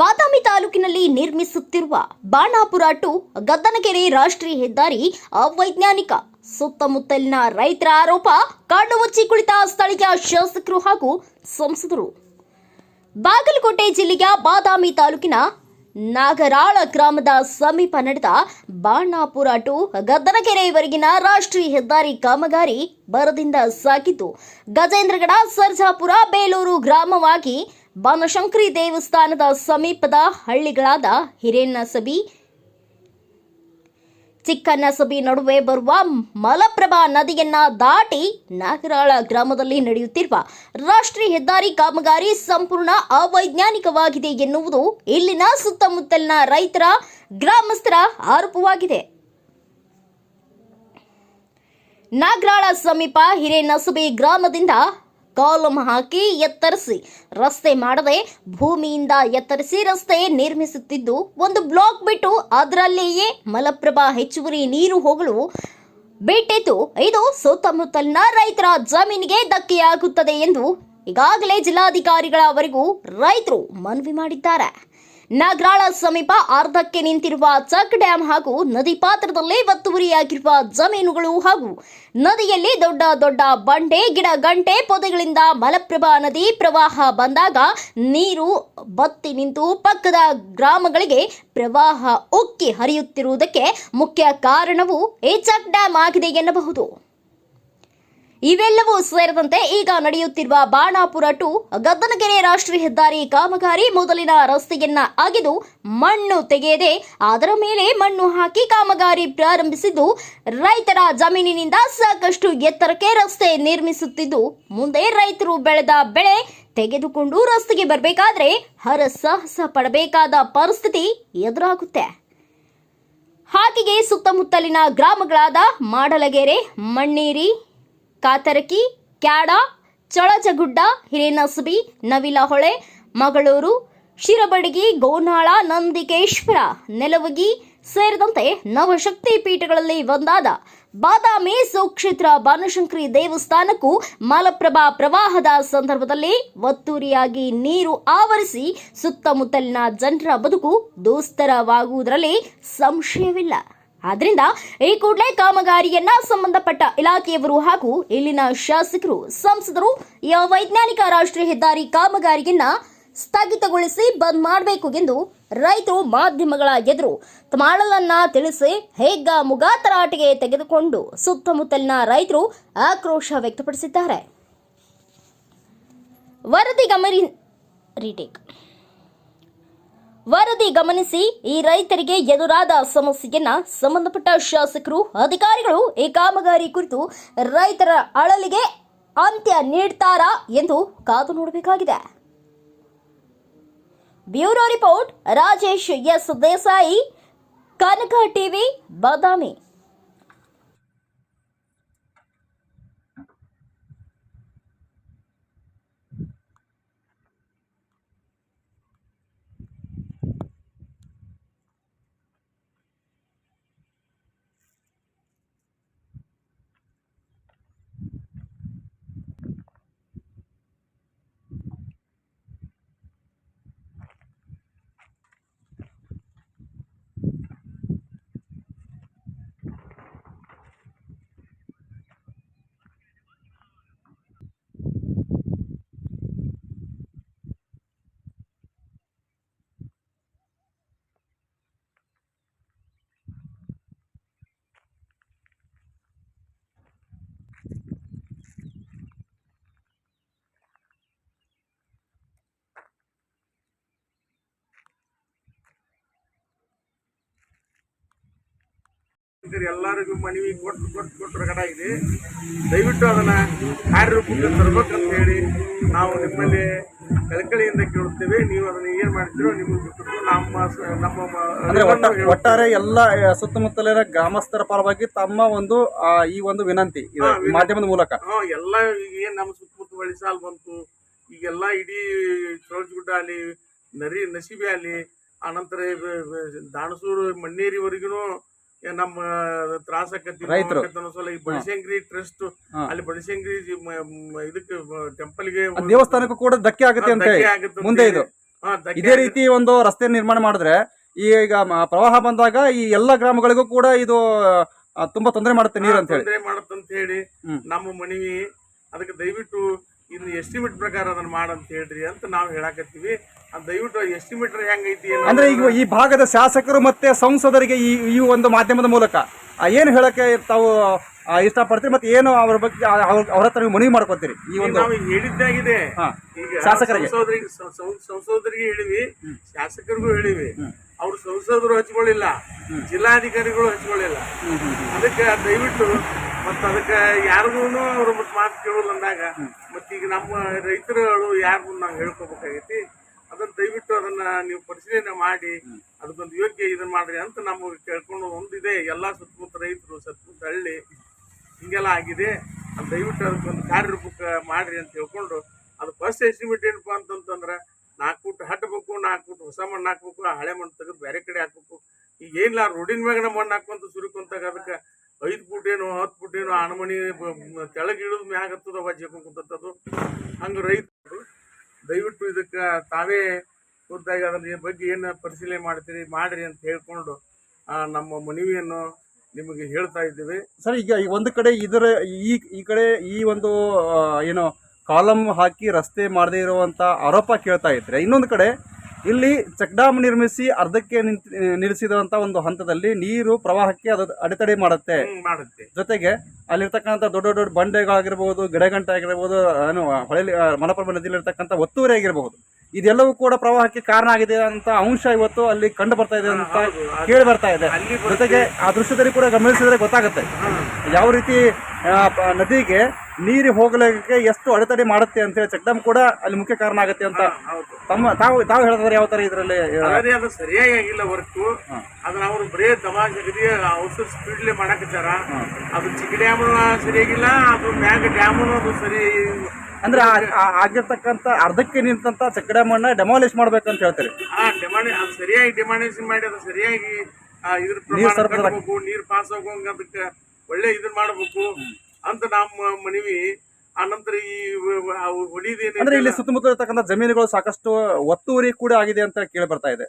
ಬಾದಾಮಿ ತಾಲೂಕಿನಲ್ಲಿ ನಿರ್ಮಿಸುತ್ತಿರುವ ಬಾಣಾಪುರ ಟು ಗದ್ದನಕೆರೆ ರಾಷ್ಟ್ರೀಯ ಹೆದ್ದಾರಿ ಅವೈಜ್ಞಾನಿಕ, ಸುತ್ತಮುತ್ತಲಿನ ರೈತರ ಆರೋಪ ಕಣ್ಣು ಮುಚ್ಚಿ ಕುಳಿತ ಸ್ಥಳೀಯ ಶಾಸಕರು ಹಾಗೂ ಸಂಸದರು. ಬಾಗಲಕೋಟೆ ಜಿಲ್ಲೆಯ ಬಾದಾಮಿ ತಾಲೂಕಿನ ನಾಗರಾಳ ಗ್ರಾಮದ ಸಮೀಪ ನಡೆದ ಬಾಣಾಪುರ ಟು ಗದ್ದನಕೆರೆವರೆಗಿನ ರಾಷ್ಟ್ರೀಯ ಹೆದ್ದಾರಿ ಕಾಮಗಾರಿ ಬರದಿಂದ ಸಾಗಿದ್ದು, ಗಜೇಂದ್ರಗಡ, ಸರ್ಜಾಪುರ, ಬೇಲೂರು ಗ್ರಾಮವಾಗಿ ಬನಶಂಕರಿ ದೇವಸ್ಥಾನದ ಸಮೀಪದ ಹಳ್ಳಿಗಳಾದ ಹಿರೇನಸಬಿ, ಚಿಕ್ಕನಸಬಿ ನಡುವೆ ಬರುವ ಮಲಪ್ರಭಾ ನದಿಯನ್ನ ದಾಟಿ ನಾಗರಾಳ ಗ್ರಾಮದಲ್ಲಿ ನಡೆಯುತ್ತಿರುವ ರಾಷ್ಟ್ರೀಯ ಹೆದ್ದಾರಿ ಕಾಮಗಾರಿ ಸಂಪೂರ್ಣ ಅವೈಜ್ಞಾನಿಕವಾಗಿದೆ ಎನ್ನುವುದು ಇಲ್ಲಿನ ಸುತ್ತಮುತ್ತಲಿನ ರೈತರ ಗ್ರಾಮಸ್ಥರ ಆರೋಪವಾಗಿದೆ. ನಾಗರಾಳ ಸಮೀಪ ಹಿರೇನಸುಬಿ ಗ್ರಾಮದಿಂದ ಕಾಲಮ್ ಹಾಕಿ ಎತ್ತರಿಸಿ. ರಸ್ತೆ ಮಾಡದೆ ಭೂಮಿಯಿಂದ ಎತ್ತರಿಸಿ ರಸ್ತೆ ನಿರ್ಮಿಸುತ್ತಿದ್ದು ಒಂದು ಬ್ಲಾಕ್ ಬಿಟ್ಟು ಅದರಲ್ಲಿಯೇ ಮಲಪ್ರಭಾ ಹೆಚ್ಚುವರಿ ನೀರು ಹೋಗಲು ಬಿಟ್ಟಿದ್ದು ಇದು ಸುತ್ತಮುತ್ತಲಿನ ರೈತರ ಜಮೀನಿಗೆ ಧಕ್ಕೆಯಾಗುತ್ತದೆ ಎಂದು ಈಗಾಗಲೇ ಜಿಲ್ಲಾಧಿಕಾರಿಗಳವರೆಗೂ ರೈತರು ಮನವಿ ಮಾಡಿದ್ದಾರೆ. ನಾಗರಾಳ ಸಮೀಪ ಅರ್ಧಕ್ಕೆ ನಿಂತಿರುವ ಚಕ್ ಡ್ಯಾಂ ಹಾಗೂ ನದಿ ಪಾತ್ರದಲ್ಲಿ ಒತ್ತುವರಿಯಾಗಿರುವ ಜಮೀನುಗಳು ಹಾಗೂ ನದಿಯಲ್ಲಿ ದೊಡ್ಡ ದೊಡ್ಡ ಬಂಡೆ, ಗಿಡ ಗಂಟೆ, ಪೊದೆಗಳಿಂದ ಮಲಪ್ರಭಾ ನದಿ ಪ್ರವಾಹ ಬಂದಾಗ ನೀರು ಬತ್ತಿ ನಿಂತು ಪಕ್ಕದ ಗ್ರಾಮಗಳಿಗೆ ಪ್ರವಾಹ ಉಕ್ಕಿ ಹರಿಯುತ್ತಿರುವುದಕ್ಕೆ ಮುಖ್ಯ ಕಾರಣವು ಈ ಚಕ್ ಡ್ಯಾಂ ಆಗಿದೆ ಎನ್ನಬಹುದು. ಇವೆಲ್ಲವೂ ಸೇರಿದಂತೆ ಈಗ ನಡೆಯುತ್ತಿರುವ ಬಾಣಾಪುರ ಟು ಗದ್ದನಗೆರೆ ರಾಷ್ಟ್ರೀಯ ಹೆದ್ದಾರಿ ಕಾಮಗಾರಿ ಮೊದಲಿನ ರಸ್ತೆಯನ್ನ ಅಗೆದು ಮಣ್ಣು ತೆಗೆಯದೆ ಅದರ ಮೇಲೆ ಮಣ್ಣು ಹಾಕಿ ಕಾಮಗಾರಿ ಪ್ರಾರಂಭಿಸಿದ್ದು, ರೈತರ ಜಮೀನಿನಿಂದ ಸಾಕಷ್ಟು ಎತ್ತರಕ್ಕೆ ರಸ್ತೆ ನಿರ್ಮಿಸುತ್ತಿದ್ದು, ಮುಂದೆ ರೈತರು ಬೆಳೆದ ಬೆಳೆ ತೆಗೆದುಕೊಂಡು ರಸ್ತೆಗೆ ಬರಬೇಕಾದ್ರೆ ಹರಸಾಹಸ ಪಡಬೇಕಾದ ಪರಿಸ್ಥಿತಿ ಎದುರಾಗುತ್ತೆ. ಹಾಕಿಗೆ ಸುತ್ತಮುತ್ತಲಿನ ಗ್ರಾಮಗಳಾದ ಮಾಡಲಗೆರೆ, ಮಣ್ಣೀರಿ ಕಾತರಕಿ, ಕ್ಯಾಡ, ಚಳಚಗುಡ್ಡ, ಹಿರೇನಸಬಿ ನವಿಲಹೊಳೆ ಮಗಳೂರು, ಶಿರಬಡಗಿ, ಗೋನಾಳ, ನಂದಿಕೇಶ್ವರ ನೆಲವಗಿ ಸೇರಿದಂತೆ ನವಶಕ್ತಿ ಪೀಠಗಳಲ್ಲಿ ಒಂದಾದ ಬಾದಾಮಿ ಸುಕ್ಷೇತ್ರ ಬಾನಶಂಕರಿ ದೇವಸ್ಥಾನಕ್ಕೂ ಮಲಪ್ರಭಾ ಪ್ರವಾಹದ ಸಂದರ್ಭದಲ್ಲಿ ಒತ್ತೂರಿಯಾಗಿ ನೀರು ಆವರಿಸಿ ಸುತ್ತಮುತ್ತಲಿನ ಜನರ ಬದುಕು ದುಸ್ತರವಾಗುವುದರಲ್ಲಿ ಸಂಶಯವಿಲ್ಲ. ಆದ್ರಿಂದ ಈ ಕೂಡಲೇ ಕಾಮಗಾರಿಯನ್ನ ಸಂಬಂಧಪಟ್ಟ ಇಲಾಖೆಯವರು ಹಾಗೂ ಇಲ್ಲಿನ ಶಾಸಕರು, ಸಂಸದರು ಈ ವೈಜ್ಞಾನಿಕ ರಾಷ್ಟ್ರೀಯ ಹೆದ್ದಾರಿ ಕಾಮಗಾರಿಯನ್ನ ಸ್ಥಗಿತಗೊಳಿಸಿ ಬಂದ್ ಮಾಡಬೇಕು ಎಂದು ರೈತರು ಮಾಧ್ಯಮಗಳ ಎದುರು ತಮಾಳಲನ್ನ ತಿಳಿಸಿ ಹೇಗ ಮುಗಾತರಾಟಿಗೆ ತೆಗೆದುಕೊಂಡು ಸುತ್ತಮುತ್ತಲಿನ ರೈತರು ಆಕ್ರೋಶ ವ್ಯಕ್ತಪಡಿಸಿದ್ದಾರೆ. ವರದಿ ಗಮರಿ ರೀಟೇಕ್ ವರದಿ ಗಮನಿಸಿ ಈ ರೈತರಿಗೆ ಎದುರಾದ ಸಮಸ್ಯೆಯನ್ನ ಸಂಬಂಧಪಟ್ಟ ಶಾಸಕರು, ಅಧಿಕಾರಿಗಳು ಈ ಕಾಮಗಾರಿ ಕುರಿತು ರೈತರ ಅಳಲಿಗೆ ಅಂತ್ಯ ನೀಡ್ತಾರಾ ಎಂದು ಕಾದು ನೋಡಬೇಕಾಗಿದೆ. Bureau report, Rajesh S Desai, Kanaka TV, Badami. ಎಲ್ಲರಿಗೂ ಮನವಿ ಕೊಟ್ಟು ಕೊಟ್ಟು ಕೊಟ್ಟು ಇದೆ ದಯವಿಟ್ಟು ಅದನ್ನ ಕಾರ್ಯರೂಪಕ್ಕೆ ತರಬೇಕಂತ ಹೇಳಿ ನಾವು ನಿಮ್ಮಲ್ಲಿ ಕಳಕಳಿಯಿಂದ ಕೇಳುತ್ತೇವೆ. ನೀವು ಅದನ್ನ ಏನ್ ಮಾಡ್ತೀರೋ ನಿಮಗೆ ನಮ್ಮ ನಮ್ಮ ಒಟ್ಟಾರೆ ಎಲ್ಲ ಸುತ್ತಮುತ್ತಲಿನ ಗ್ರಾಮಸ್ಥರ ಪರವಾಗಿ ತಮ್ಮ ಒಂದು ಈ ಒಂದು ವಿನಂತಿ ಮಾಧ್ಯಮದ ಮೂಲಕ. ಎಲ್ಲ ಈಗ ಏನ್ ನಮ್ಮ ಸುತ್ತಮುತ್ತ ಬಳಿಸಾಲ್ ಬಂತು ಈಗೆಲ್ಲ ಇಡೀ ಚೋಳಜಗುಡ್ಡ ಅಲ್ಲಿ ನರಿ ನಸಿಬೆ ಅಲ್ಲಿ ಆನಂತರ ದಾಣಸೂರು ಮಣ್ಣೇರಿವರೆಗೂ ನಮ್ಮ ತ್ರಾಸ ಆಕತಿ ರೈತರು. ಸಲ ಈ ಬನಶಂಕರಿ ಟ್ರಸ್ಟ್ ಅಲ್ಲಿ ಬನಶಂಕರಿ ಮ- ಮ- ಇದಕ್ಕೆ ಟೆಂಪಲ್ಗೆ ಆ ದೇವಸ್ಥಾನಕ್ಕೂ ಕೂಡ ಧಕ್ಕೆ ಆಗುತ್ತೆ ಅಂತ ಹೇಳಿ. ಮುಂದೆ ಇದು. ಹಾ, ಧಕ್ಕೆ ಇದೇ ರೀತಿ ಒಂದು ರಸ್ತೆ ನಿರ್ಮಾಣ ಮಾಡಿದ್ರೆ ಈಗ ಮ- ಪ್ರವಾಹ ಬಂದಾಗ ಈ ಎಲ್ಲ ಗ್ರಾಮಗಳಿಗೂ ಕೂಡ ಇದು ಆ, ತುಂಬಾ ತೊಂದರೆ ಮಾಡುತ್ತೆ ನೀರು ಅಂತ ಹೇಳಿ. ತೊಂದರೆ ಮಾಡತ್ತಂತ ಹೇಳಿ ಹ್ಮ್. ನಮ್ಮ ಮನವಿ. ಅದಕ್ಕೆ ದಯವಿಟ್ಟು ಇನ್ನು ಎಸ್ಟಿಮೇಟ್ ಪ್ರಕಾರ ಅದನ್ನ ಮಾಡಂತ ಹೇಳ್ರಿ ಅಂತ ನಾವು ಹೇಳಾಕತ್ತೀವಿ. ದಯವಿಟ್ಟು ಎಸ್ಟಿಮೇಟರ್ ಹೆಂಗೈತಿ ಅಂದ್ರೆ ಈಗ ಈ ಭಾಗದ ಶಾಸಕರು ಮತ್ತೆ ಸಂಸದರಿಗೆ ಈ ಈ ಒಂದು ಮಾಧ್ಯಮದ ಮೂಲಕ ಏನು ಹೇಳಕ್ಕೆ ತಾವು ಇಷ್ಟಪಡ್ತೀರಿ ಮತ್ತೆ ಏನು ಅವ್ರ ಬಗ್ಗೆ ಅವ್ರ- ಹತ್ರ ನೀವು ಮನವಿ ಮಾಡ್ಕೊತೀರಿ ಈ ಒಂದು ನಾವು ಹೇಳಿದ್ದಾಗಿದೆ. ಶಾಸಕರಿಗೆ. ಸಂಸದರಿಗೆ ಸಂಸದರಿಗೆ ಹೇಳಿವಿ ಶಾಸಕರಿಗೂ ಹೇಳಿವಿ. ಅವ್ರು ಸಂಸದರು ಹಚ್ಕೊಳ್ಳಿಲ್ಲ ಜಿಲ್ಲಾಧಿಕಾರಿಗಳು ಹಚ್ಕೊಳ್ಳಿಲ್ಲ. ಅದಕ್ಕೆ ದಯವಿಟ್ಟು ಮತ್ತ ಅದಕ್ಕೆ ಯಾರಿಗೂ ಅವ್ರು ಮತ್ತೆ ಮಾತು ಕೇಳೋಲ್ಲ ಅಂದಾಗ ಮತ್ತೀಗ ಈಗ ನಮ್ಮ ರೈತರುಗಳು ಯಾರಿಗೂ ನಾವು ಹೇಳ್ಕೊಬೇಕಾಗೈತಿ. ಅದನ್ನ ದಯವಿಟ್ಟು ಅದನ್ನ ನೀವು ಪರಿಶೀಲನೆ ಮಾಡಿ, ಅದಕ್ಕೊಂದು ಯೋಗ್ಯ ಇದನ್ನ ಮಾಡ್ರಿ ಅಂತ ನಮಗೆ ಕೇಳ್ಕೊಂಡು ಒಂದಿದೆ. ಎಲ್ಲಾ ಸುತ್ತಮುತ್ತ ರೈತರು ಸುತ್ತಮುತ್ತ ಹಳ್ಳಿ, ಹಿಂಗೆಲ್ಲ ಆಗಿದೆ. ಅದು ದಯವಿಟ್ಟು ಅದಕ್ಕೊಂದು ಕಾರ್ಯರೂಪಕ್ಕೆ ಮಾಡ್ರಿ ಅಂತ ಹೇಳ್ಕೊಂಡು, ಅದು ಫಸ್ಟ್ ಎಸ್ಟಿಮೇಟ್ ಏನಪ್ಪ ಅಂತಂತಂದ್ರೆ, ನಾಲ್ಕು ಫುಟ್ ಹಟ್ಟಬೇಕು ನಾಲ್ಕು ಫುಟ್ ಹೊಸ ಮಣ್ಣು ಹಾಕ್ಬೇಕು ಹಳೆ ಮಣ್ಣು ತೆಗೆದು ಬೇರೆ ಕಡೆ ಹಾಕ್ಬೇಕು. ಈಗ ಏನಿಲ್ಲ ರೋಡಿನ ಮ್ಯಾಗನ ಮಣ್ಣು ಹಾಕುವಂತ ಸುರಿಕೊಂತಾಗ ಅದಕ್ಕೆ ಐದು ಫುಟ್ ಏನು, ಹತ್ತು ಫುಟ್ ಏನು ತೆಳಗೆ ಇಳಿದ ಮ್ಯಾಗ ಹತ್ತದ ವಜ್ಜೆ ಕುಂತದ್ದು ಹಂಗೆ ಇದಕ್ಕೆ ತಾವೇ ಖುದ್ದಾಗಿ ಅದರ ಬಗ್ಗೆ ಏನು ಪರಿಶೀಲನೆ ಮಾಡ್ತೀರಿ, ಮಾಡ್ರಿ ಅಂತ ಹೇಳ್ಕೊಂಡು ನಮ್ಮ ಮನವಿಯನ್ನು ನಿಮಗೆ ಹೇಳ್ತಾ ಇದ್ದೀವಿ. ಸರ್, ಈಗ ಈ ಒಂದು ಕಡೆ ಇದರ ಈ ಈ ಕಡೆ ಈ ಒಂದು ಏನು ಕಾಲಮ್ ಹಾಕಿ ರಸ್ತೆ ಮಾಡದೇ ಇರುವಂಥ ಆರೋಪ ಕೇಳ್ತಾ ಇದ್ದರೆ ಇನ್ನೊಂದು ಕಡೆ ಇಲ್ಲಿ ಚೆಕ್ ಡ್ಯಾಮ್ ನಿರ್ಮಿಸಿ ಅರ್ಧಕ್ಕೆ ನಿಲ್ಲಿಸಿದಂತ ಒಂದು ಹಂತದಲ್ಲಿ ನೀರು ಪ್ರವಾಹಕ್ಕೆ ಅದು ಅಡೆತಡೆ ಮಾಡುತ್ತೆ. ಜೊತೆಗೆ ಅಲ್ಲಿರ್ತಕ್ಕಂಥ ದೊಡ್ಡ ದೊಡ್ಡ ಬಂಡೆಗಳಾಗಿರ್ಬೋದು ಗಿಡಗಂಟೆ ಆಗಿರ್ಬೋದು ಏನು ಹೊಳೆಲಿ ಮಲಪ್ರಭಾ ನದಿಯಲ್ಲಿ ಇರ್ತಕ್ಕಂಥ ಒತ್ತುವರಿ ಆಗಿರ್ಬಹುದು ಇದೆಲ್ಲವೂ ಕೂಡ ಪ್ರವಾಹಕ್ಕೆ ಕಾರಣ ಆಗಿದೆ ಅಂತ ಅಂಶ ಇವತ್ತು ಅಲ್ಲಿ ಕಂಡು ಬರ್ತಾ ಇದೆ ಅಂತ ಕೇಳಿ ಬರ್ತಾ ಇದೆ. ಜೊತೆಗೆ ಆ ದೃಶ್ಯದಲ್ಲಿ ಕೂಡ ಗಮನಿಸಿದ್ರೆ ಗೊತ್ತಾಗುತ್ತೆ. ಯಾವ ರೀತಿ ನದಿಗೆ ನೀರು ಹೋಗಲಿಕ್ಕೆ ಎಷ್ಟು ಅಡೆತಡೆ ಮಾಡುತ್ತೆ ಅಂತ ಹೇಳಿ ಚೆಕ್ ಡ್ಯಾಮ್ ಕೂಡ ಅಲ್ಲಿ ಮುಖ್ಯ ಕಾರಣ ಆಗುತ್ತೆ ಅಂತ ತಮ್ಮ ತಾವು ತಾವು ಹೇಳಿದ್ರೆ ಯಾವ ತರ ಇದರಲ್ಲಿ? ಅದೇ ಅದು ಸರಿಯಾಗಿ ಆಗಿಲ್ಲ ಹೊರತು ಅದನ್ನ ಅವರು ಬರೀ ತಮಾಷೆಗದಿ ಔಷಧ ಸ್ಪೀಡ್ಲಿ ಮಾಡಕತ್ತಾರ ಅದು ಚಿಕ್ಕ ಡ್ಯಾಮ್ ಸರಿಯಾಗಿಲ್ಲ ಅದು ಮ್ಯಾಗ ಡ್ಯಾಮ್ ಅದು ಸರಿ ಅಂದ್ರೆ ಆಗಿರ್ತಕ್ಕಂತ ಅರ್ಧಕ್ಕೆ ನಿಂತಂತ ಚೆಕ್ ಡ್ಯಾಮ್ ಅನ್ನ ಡೆಮಾಲಿಷ್ ಮಾಡ್ಬೇಕಂತ ಹೇಳ್ತಾರೆ. ಆ ಅದು ಸರಿಯಾಗಿ ಡಿಮಾಂಡೇಷನ್ ಮಾಡಿ ಅದು ಸರಿಯಾಗಿ ಇದ್ರ ಪ್ರಮಾಣ ನೀರ್ ಪಾಸ್ ಆಗೋಂಗ ಅದಕ್ಕೆ ಒಳ್ಳೆ ಇದನ್ನ ಮಾಡಬೇಕು. ಅಂತ ನಮ್ಮ ಮನವಿ ಆನಂತರ ಈ ಹೊಡಿದೇನೆ ಅಂದ್ರೆ ಇಲ್ಲಿ ಸುತ್ತಮುತ್ತ ಇರತಕ್ಕಂಥ ಜಮೀನುಗಳು ಸಾಕಷ್ಟು ಒತ್ತುವರಿ ಕೂಡ ಆಗಿದೆ ಅಂತ ಕೇಳಿ ಬರ್ತಾ ಇದೆ.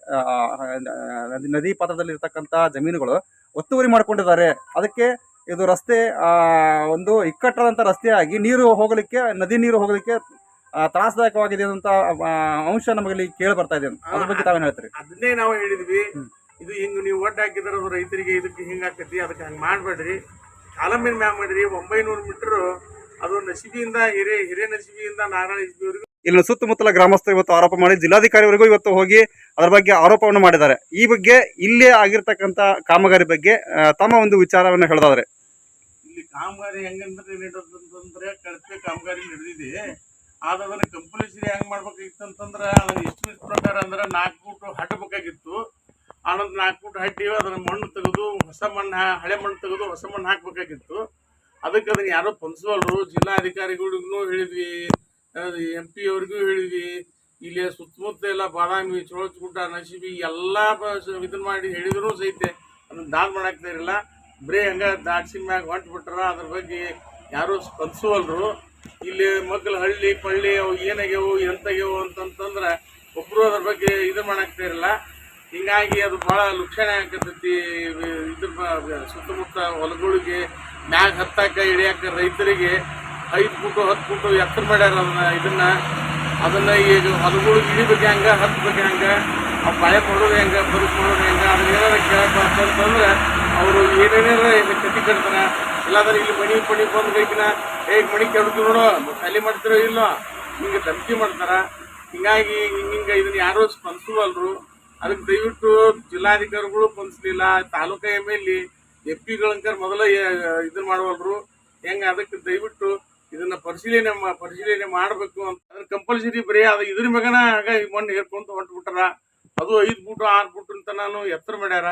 ನದಿ- ಪಾತ್ರದಲ್ಲಿ ಇರತಕ್ಕಂತ ಜಮೀನುಗಳು ಒತ್ತುವರಿ ಮಾಡ್ಕೊಂಡಿದ್ದಾರೆ. ಅದಕ್ಕೆ ಇದು ರಸ್ತೆ ಆ, ಒಂದು ಇಕ್ಕಟ್ಟಾದಂಥ ರಸ್ತೆಯಾಗಿ ಆಗಿ ನೀರು ಹೋಗಲಿಕ್ಕೆ ನದಿ ನೀರು ಹೋಗಲಿಕ್ಕೆ ತ್ರಾಸದಾಯಕವಾಗಿದೆ ಅಂತ ಅಂಶ ನಮಗೆ ಕೇಳಿ ಬರ್ತಾ ಇದೆ. ಅದ್ರ ಬಗ್ಗೆ ತಾವೇನು ಹೇಳ್ತೀರಿ? ಅದನ್ನೇ ನಾವು ಹೇಳಿದ್ವಿ. ಇದು ಹಿಂಗ್ ನೀವು ಒಡ್ಡ ಹಾಕಿದ್ರೆ ಅದು ರೈತರಿಗೆ ಇದಕ್ಕೆ ಹಿಂಗಾಕತಿ ಅದಕ್ಕೆ ಹಂಗೆ ಮಾಡಬೇಡ್ರಿ. ಕಾಲಮಿನ ಮ್ಯಾಗ ಮಾಡಿರಿ ಒಂಬೈನೂರು ಮೀಟರ್ ಅದು ನಸಿಬಿಯಿಂದ ಹಿರಿಯ ಹಿರಿಯ ನಸಿಬಿಯಿಂದ ನಾರಾಯಣ ನಸಿಬಿವರೆಗೂ ಇಲ್ಲಿನ ಸುತ್ತಮುತ್ತಲ ಗ್ರಾಮಸ್ಥರು ಇವತ್ತು ಆರೋಪ ಮಾಡಿ ಜಿಲ್ಲಾಧಿಕಾರಿವರೆಗೂ ಇವತ್ತು ಹೋಗಿ ಅದರ ಬಗ್ಗೆ ಆರೋಪವನ್ನು ಮಾಡಿದ್ದಾರೆ. ಈ ಬಗ್ಗೆ ಇಲ್ಲೇ ಆಗಿರ್ತಕ್ಕಂಥ ಕಾಮಗಾರಿ ಬಗ್ಗೆ ತಮ್ಮ ಒಂದು ವಿಚಾರವನ್ನು ಹೇಳ್ದಾದ್ರೆ. ಇಲ್ಲಿ ಕಾಮಗಾರಿ ಹೆಂಗಂದ್ರೆ ನಡೆದಂತಂದ್ರೆ ಕಳಪೆ ಕಾಮಗಾರಿ ನಡೆದಿದೆ. ಆದ್ರೆ ಅದನ್ನ ಕಂಪಲ್ಸರಿ ಹೆಂಗ್ ಮಾಡ್ಬೇಕಾಗಿತ್ತು ಅಂತಂದ್ರೆ ಅದನ್ನ ಎಸ್ಟಿಮೇಟ್ ಪ್ರಕಾರ ಅಂದ್ರೆ ನಾಲ್ಕು ಫೂಟ್ ಹಟ್ಟಬೇಕಾಗಿತ್ತು ಆನಂತರ ನಾಲ್ಕು ಫುಟ್ ಹಟ್ಟಿ ಅದನ್ನ ಮಣ್ಣು ತೆಗೆದು, ಹೊಸ ಮಣ್ಣು ಹಳೆ ಮಣ್ಣು ತೆಗೆದು, ಹೊಸ ಮಣ್ಣು ಹಾಕ್ಬೇಕಾಗಿತ್ತು. ಅದಕ್ಕೆ ಅದನ್ನ ಯಾರೋ ಪಂಚವಲ್ರು ಜಿಲ್ಲಾಧಿಕಾರಿಗಳಿಗೂ ಹೇಳಿದ್ವಿ ಎಂ ಪಿ ಅವ್ರಿಗೂ ಹೇಳಿದ್ವಿ. ಇಲ್ಲಿ ಸುತ್ತಮುತ್ತ ಎಲ್ಲ ಬಾದಾಮಿ ಚೋಳಚಗುಡ್ಡ ನಶಿಬಿ ಎಲ್ಲ ಇದನ್ನ ಮಾಡಿ ಹೇಳಿದ್ರು ಸಹಿತ. ಅದನ್ನ ದಾನ್ ಮಾಡಾಕ್ತಾ ಇರಲಿಲ್ಲ. ಬರೀ ಹಂಗ ದಾಕ್ಷಿ ಮ್ಯಾಗ ಹೊಂಟು ಬಿಟ್ರ ಅದ್ರ ಬಗ್ಗೆ ಯಾರು ಸ್ಪಂದಿಸುವಲ್ರು ಇಲ್ಲಿ ಮಗ್ಲ ಹಳ್ಳಿ ಪಳ್ಳಿ ಅವು ಏನಾಗ್ಯವು, ಎಂತಾಗ್ಯವು ಅಂತಂತಂದ್ರೆ ಒಬ್ರು ಅದ್ರ ಬಗ್ಗೆ ಇದು ಮಾಡಾಕ್ತಾ ಇರಲ್ಲ ಹಿಂಗಾಗಿ ಅದು ಭಾಳ ಲುಕ್ಷಣೆ ಆಕತೈತಿ ಇದ್ರ ಸುತ್ತಮುತ್ತ ಹೊಲಗಳಿಗೆ ಮ್ಯಾಗ ಹತ್ತಾಕ ಇಳಿಯಾಕ ರೈತರಿಗೆ ಐದು ಫುಟು, ಹತ್ತು ಫುಟು ಎತ್ತರ ಮಾಡ್ಯಾರ ಅದನ್ನ, ಇದನ್ನ. ಅದನ್ನ ಈಗ ಹೊಲಗಳಿಗೆ ಇಳಿಬೇಕು ಹೆಂಗ ಹತ್ಬೇಕು ಹೆಂಗ ಆ ಭಯ ಕೊಡೋದು ಹೆಂಗ, ಬದುಕು ಮಾಡೋದು ಹೆಂಗ, ಅದನ್ನ ಏನಾರ ಕೇಳಪ್ಪ ಅಂತಂದ್ರೆ ಅವರು ಏನೇನಾರ ಕಟ್ಟಿ ಕಟ್ತಾರ. ಇಲ್ಲಾದ್ರೆ ಇಲ್ಲಿ ಮಣಿ ಪಣಿ ಬಂದು ಬೇಕಿನ ಹೇಗೆ ಮಣಿ ಕೆಡ್ತು ನೋಡು ಖಾಲಿ ಮಾಡ್ತಿರೋ ಇಲ್ಲೋ? ಹಿಂಗೆ ಧಮಕಿ ಮಾಡ್ತಾರ. ಹಿಂಗಾಗಿ ಹಿಂಗ ಇದನ್ನ ಯಾರೋ ಸ್ಪಂದಿಸುವಲ್ರು ಅದಕ್ಕೆ ದಯವಿಟ್ಟು ಜಿಲ್ಲಾಧಿಕಾರಿಗಳು ಸ್ಪಂದಿಸ್ಲಿಲ್ಲ ತಾಲೂಕಾ ಎಂ ಎಲ್ ಎಂ ಪಿಗಳಂಕರ್ ಮೊದಲ ಇದನ್ನ ಮಾಡುವಲ್ರು. ಹೆಂಗ ಅದಕ್ಕೆ ದಯವಿಟ್ಟು ಇದನ್ನ ಪರಿಶೀಲನೆ ಪರಿಶೀಲನೆ ಮಾಡಬೇಕು ಅಂತ. ಅದ್ರ ಕಂಪಲ್ಸರಿ ಬರೀ ಅದು ಇದ್ರ ಮಗನ ಆಗ ಮಣ್ಣು ಹೇರ್ಕೊಂತ ಹೊಂಟು ಅದು ಐದು ಫುಟ್, ಆರು ಫುಟ್ ಅಂತ ನಾನು ಎತ್ತರ ಮಾಡ್ಯಾರ.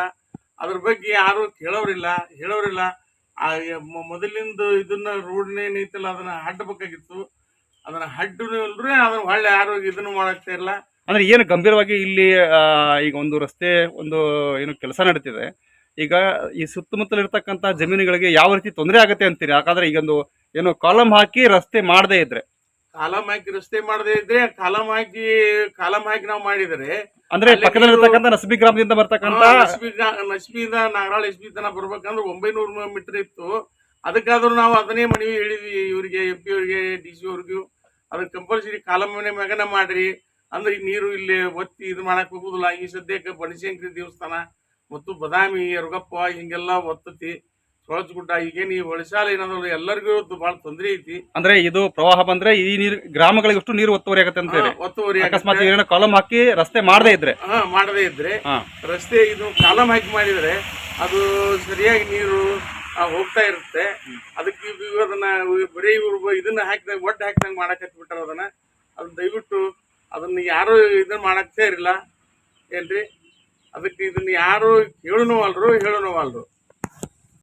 ಅದ್ರ ಬಗ್ಗೆ ಯಾರು ಕೇಳೋರಿಲ್ಲ ಹೇಳೋರಿಲ್ಲ ಆ ಮೊದಲಿಂದ ಇದನ್ನ ರೋಡ್ನೇ ಏನೈತಲ್ಲ, ಅದನ್ನ ಹಡ್ಬೇಕಾಗಿತ್ತು. ಅದನ್ನ ಹಡ್ಡು ಇಲ್ರಿ ಅದನ್ನ ಹೊಳ್ಳೆ ಯಾರು ಇದನ್ನು ಮಾಡಾಕ್ತಾ ಇಲ್ಲ ಅಂದ್ರೆ ಏನು ಗಂಭೀರವಾಗಿ ಇಲ್ಲಿ ಈಗ ಒಂದು ರಸ್ತೆ ಒಂದು ಏನು ಕೆಲಸ ನಡೀತಿದೆ. ಈಗ ಈ ಸುತ್ತಮುತ್ತಲ ಇರ್ತಕ್ಕಂಥ ಜಮೀನುಗಳಿಗೆ ಯಾವ ರೀತಿ ತೊಂದರೆ ಆಗುತ್ತೆ ಅಂತೀರಿ? ಯಾಕಂದ್ರೆ ಈಗ ಒಂದು ಏನು ಕಾಲಂ ಹಾಕಿ ರಸ್ತೆ ಮಾಡದೇ ಇದ್ರೆ. ಕಾಲಂ ಹಾಕಿ ರಸ್ತೆ ಮಾಡದೇ ಇದ್ರೆ ಕಾಲಂ ಹಾಕಿ ಕಾಲಂ ಹಾಕಿ ನಾವು ಮಾಡಿದರೆ ಅಂದ್ರೆ ಪಕ್ಕದಲ್ಲಿರ್ತಕ್ಕಂಥ ನಸಬಿ ಗ್ರಾಮದಿಂದ ಬರ್ತಕ್ಕಂಥ ನಸ್ಬಿಯಿಂದ ನಾಗರಾಳ ಎಸ್ಬಿ ತನ ಬರ್ಬೇಕಂದ್ರೆ ಒಂಬೈನೂರು ಮೀಟರ್ ಇತ್ತು. ಅದಕ್ಕಾದ್ರೂ ನಾವು ಅದನ್ನೇ ಮನವಿ ಹೇಳಿದ್ವಿ ಇವರಿಗೆ ಎಂ ಪಿ ಅವರಿಗೆ ಡಿ ಸಿ ಅವ್ರಿಗೂ. ಅದಕ್ಕೆ ಕಂಪಲ್ಸರಿ ಕಾಲಮನೆ ಮ್ಯಾಗನ ಮಾಡ್ರಿ. ಅಂದ್ರೆ ಈ ನೀರು ಇಲ್ಲಿ ಒತ್ತಿ ಇದು ಮಾಡಕ್ ಹೋಗುದಿಲ್ಲ. ಈ ಸದ್ಯಕ್ಕೆ ಬನಶಂಕರಿ ದೇವಸ್ಥಾನ ಮತ್ತು ಬದಾಮಿ ಯರಗಪ್ಪ ಹಿಂಗೆಲ್ಲ ಒತ್ತತಿ. ಗುಡ್ಡ ಈಗೇನು ಈ ಒಳಸಾಲ ಏನಂದ್ರೆ ಎಲ್ಲರಿಗೂ ಇವತ್ತು ಬಹಳ ತೊಂದರೆ ಐತಿ. ಅಂದ್ರೆ ಇದು ಪ್ರವಾಹ ಬಂದ್ರೆ ಈ ನೀರು ಗ್ರಾಮಗಳಿಗಷ್ಟು ನೀರು ಒತ್ತುವರಿ ಆಗತ್ತೆ ಅಂತ ಹೇಳಿ. ಒತ್ತುವರಿ ಅಕಸ್ಮಾತ್. ಏನೋ ಕಾಲಮ್ ಹಾಕಿ ರಸ್ತೆ ಮಾಡದೇ ಇದ್ರೆ. ಹಾ ಮಾಡದೇ ಇದ್ರೆ. ರಸ್ತೆ ಇದು ಕಾಲಮ್ ಹಾಕಿ ಮಾಡಿದ್ರೆ ಅದು ಸರಿಯಾಗಿ ನೀರು ಹೋಗ್ತಾ ಇರುತ್ತೆ. ಅದಕ್ಕೆ ಅದನ್ನ ಬರೀ ಇವ್ರು ಇದನ್ನ ಹಾಕಿದಾಗ ಒಟ್ಟು ಹಾಕಿದಂಗೆ ಮಾಡಕ್ಕೆ ಬಿಟ್ಟಾರ ಅದನ್ನ. ಅದನ್ನ ದಯವಿಟ್ಟು ಅದನ್ನ ಯಾರು ಇದನ್ನು ಮಾಡಕ್ಕೆ ಸೇರಿಲ್ಲ ಏನ್ರಿ? ಅದಕ್ಕೆ ಇದನ್ನು ಯಾರು ಕೇಳುನೂ ಅಲ್ರು ಹೇಳುನೂ ಅಲ್ರು.